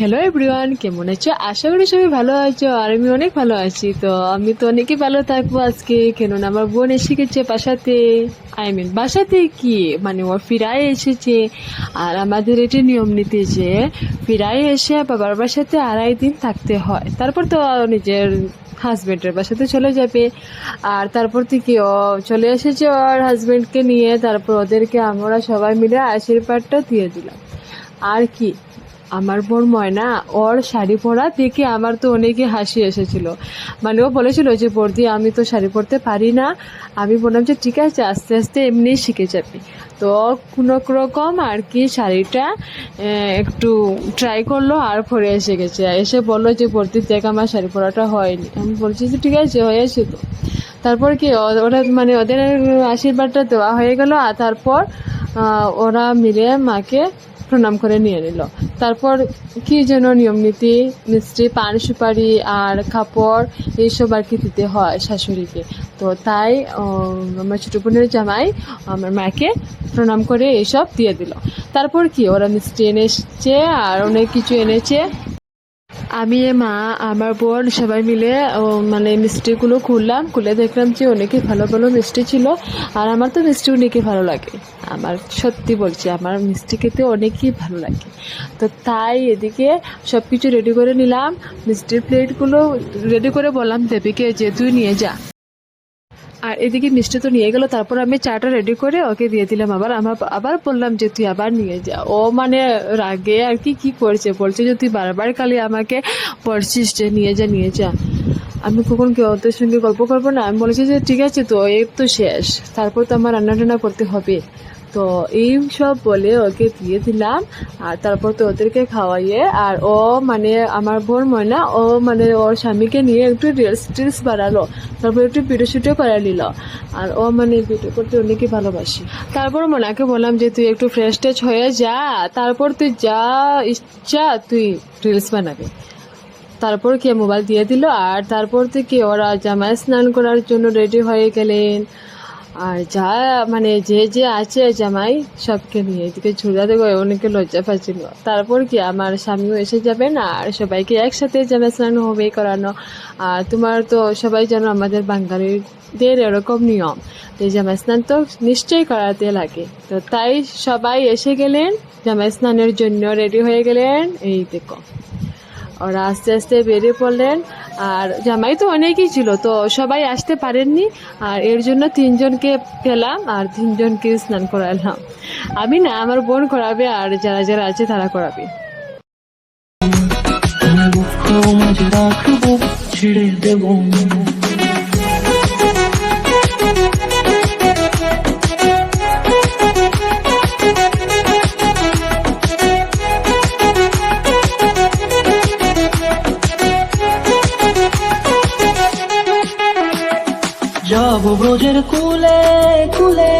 Hello everyone কেমন আছো? আশা করি সবাই ভালো আছো, আর আমি অনেক ভালো আছি। তো আমি তো অনেকই ভালো থাকব আজকে, কেননা আমার বোন এসে গেছে বাসাতে। আই মিন বাসাতে কি? মানে ও ফিরায় এসেছে, আর আমাদের এটি নিয়ম নীতি যে ফিরায় এসে বাবার বাসাতে আড়াই দিন থাকতে হয়। তারপর তো নিজের হাজব্যান্ডের বাসাতে চলে যাবে। আর তারপর থেকে ও চলে এসেছে ওর হাজব্যান্ডকে নিয়ে। তারপর ওদেরকে আমরা সবাই মিলে আশীর্বাদটা দিয়ে দিলাম। আর কি? আমার বোন ময়না, ওর শাড়ি পরা দেখে আমার তো অনেকে হাসি এসেছিল। মানে ও বলেছিল যে, বর্দি, আমি তো শাড়ি পরতে পারি না। আমি বললাম যে, ঠিক আছে, আস্তে আস্তে এমনি শিখে যাবে। তো কোনো রকম আর কি শাড়িটা একটু ট্রাই করল আর পরে এসে গেছে। এসে বলল যে, বর্দি, দেখ আমার শাড়ি পরাটা হয়নি। আমি বলছি যে, ঠিক আছে, হয়েছে তো। তারপর কি ওরা মানে ওদের আশীর্বাদটা দেওয়া হয়ে গেল। আর তারপর ওরা মিলে মাকে প্রণাম করে নিয়ে নিল। তারপর কি যেন নিয়ম নীতি, মিষ্টি, পান সুপারি আর কাপড় এইসব আর কি দিতে হয় শাশুড়িকে। তো তাই আমার ছোটো বোনের জামাই আমার মাকে প্রণাম করে এইসব দিয়ে দিল। তারপর কি, ওরা মিষ্টি এনেছে আর অনেক কিছু এনেছে। আমি মা, আমার বোন সবাই মিলে মানে মিষ্টিগুলো খুললাম, খুলে দেখলাম যে অনেকে ভালো ভালো মিষ্টি ছিল, আর আমার তো মিষ্টি অনেকই ভালো লাগে। আমার সত্যি বলছি, আমার মিষ্টি খেতে অনেকই ভালো লাগে। তো তাই এদিকে সব কিছু রেডি করে নিলাম, মিষ্টির প্লেটগুলো রেডি করে বললাম দেবীকে যে তুই নিয়ে যা। আর এদিকে মিষ্টি তো নিয়ে গেল, তারপর আমি চাটা রেডি করে ওকে দিয়ে দিলাম। আবার আমার, আবার বললাম যে, তুই আবার নিয়ে যা। ও মানে রাগে আর কি কি করছে? বলছে যে, তুই বারবার খালি আমাকে পড়ছিস যে, নিয়ে যা নিয়ে যা। আমি কখন কেউ ওদের সঙ্গে গল্প করব না? আমি বলেছি যে, ঠিক আছে, তো এই তো শেষ। তারপর তো আমার রান্না টান্না করতে হবে। তো এই সব বলে ওকে দিয়ে দিলাম, আর তারপর তো ওদেরকে খাওয়াইয়ে, আর ও মানে আমার বোন ময়না, ও মানে ওর স্বামীকে নিয়ে একটু রিলস টিলস বাড়ালো তারপর একটু ভিডিও শুটও করে নিল। আর ও মানে ভিডিও করতে অনেকই ভালোবাসি। তারপর মোনাকে বললাম যে, তুই একটু ফ্রেশ টেচ হয়ে যা, তারপর তুই যা ইচ্ছা, তুই রিলস বানাবি। তারপর কে মোবাইল দিয়ে দিল, আর তারপর থেকে ওরা জামাই স্নান করার জন্য রেডি হয়ে গেলেন। আর যা মানে যে যে আছে জামাই, সবকে নিয়ে এদিকে ঝুলা দেখো অনেকে লজ্জা পাচ্ছিল। তারপর কি, আমার স্বামীও এসে যাবে না, আর সবাইকে একসাথে জামাই স্নান হবে, করানো। আর তোমার তো সবাই জানো, আমাদের বাঙালিদের এরকম নিয়ম তো জামাই স্নান তো নিশ্চয়ই করাতে লাগে। তো তাই সবাই এসে গেলেন, জামাই স্নানের জন্য রেডি হয়ে গেলেন, এই দেখো। ওরা আস্তে আস্তে বেরিয়ে পড়লেন। আর জামাই তো অনেকই ছিল, তো সবাই আসতে পারেননি। আর এর জন্য তিনজনকে পেলাম আর তিনজনকে স্নান করালাম। আমি না, আমার বোন করাবে আর যারা যারা আছে তারা করাবে। যাব ব্রজের কুলে কুলে।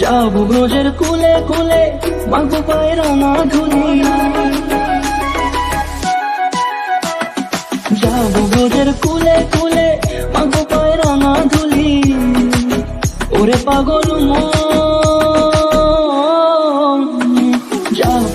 যাব ব্রজের কুলে কুলে, মাগো পায়ের ধুলি যাব ব্রজের কুলে কুলে, মাগো পায়ের ধুলি ওরে পাগল মন, যাব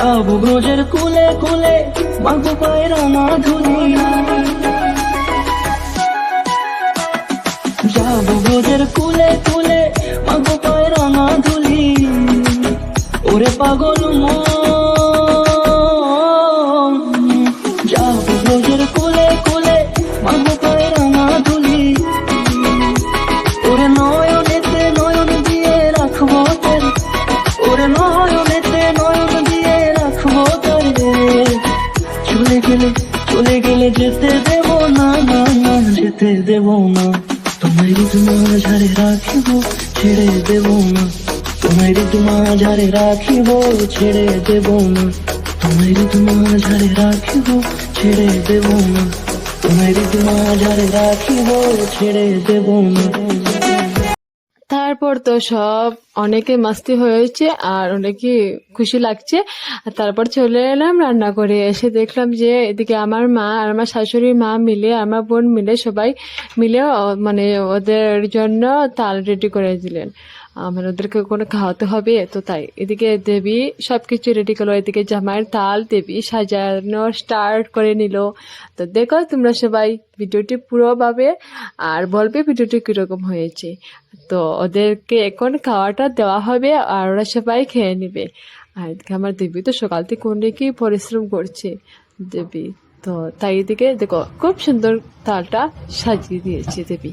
যাব ব্রজের কুলে কুলে, মাগো পায়ের মাধুরী যাব ব্রজের কুলে কুলে, মাগো পায়ের মাধুরী ওরে পাগল মন না তোমায় তোমা ঝাড়ে রাখিব, ছেড়ে দেব না তোমায় তোমা ঝাড়ে রাখিব, ছেড়ে দেব না তোমায় তোমা ঝাড়ে রাখিব, ছেড়ে দেব না তোমায় তোমা ঝাড়ে রাখিব, ছেড়ে দেব না তারপর তো সব অনেকে মাস্তি হয়েছে আর অনেকে খুশি লাগছে। আর তারপর চলে এলাম রান্না করে, এসে দেখলাম যে এদিকে আমার মা আর আমার শাশুড়ি মা মিলে আমার বোন মিলে সবাই মিলে মানে ওদের জন্য তাল রেডি করে দিলেন। আমার ওদেরকে কোনো খাওয়াতে হবে, তো তাই। এদিকে দেবী সব কিছু রেডি করল, এদিকে জামাইয়ের তাল দেবী সাজানো স্টার্ট করে নিল। তো দেখো তোমরা সবাই ভিডিওটি পুরো পাবে আর বলবে ভিডিওটি কীরকম হয়েছে। তো ওদেরকে এখন খাওয়াটা দেওয়া হবে আর ওরা সবাই খেয়ে নেবে। আর এদিকে আমার দেবী তো সকাল থেকে অনেকই পরিশ্রম করছে দেবী। তো তাই এদিকে দেখো খুব সুন্দর তালটা সাজিয়ে দিয়েছে দেবী।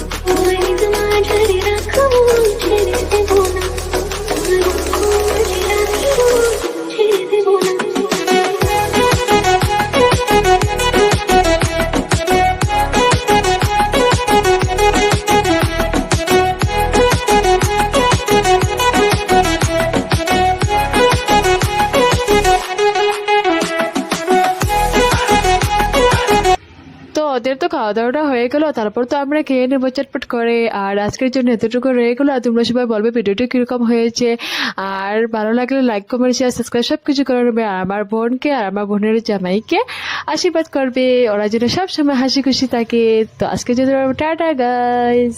খাওয়া দাওয়াটা হয়ে গেলো, তারপর তো আমরা খেয়ে নেব চটপট করে। আর আজকের জন্য এতটুকু রয়ে গেলো, আর তোমরা সবাই বলবে ভিডিওটি কীরকম হয়েছে। আর ভালো লাগলে লাইক কমেন্ট শেয়ার সাবস্ক্রাইব সব কিছু করে নেবে আর আমার বোনকে আর আমার বোনের জামাইকে আশীর্বাদ করবে। ওরা যেন সবসময় হাসি খুশি থাকে। তো আজকে যদি টাটা গাইস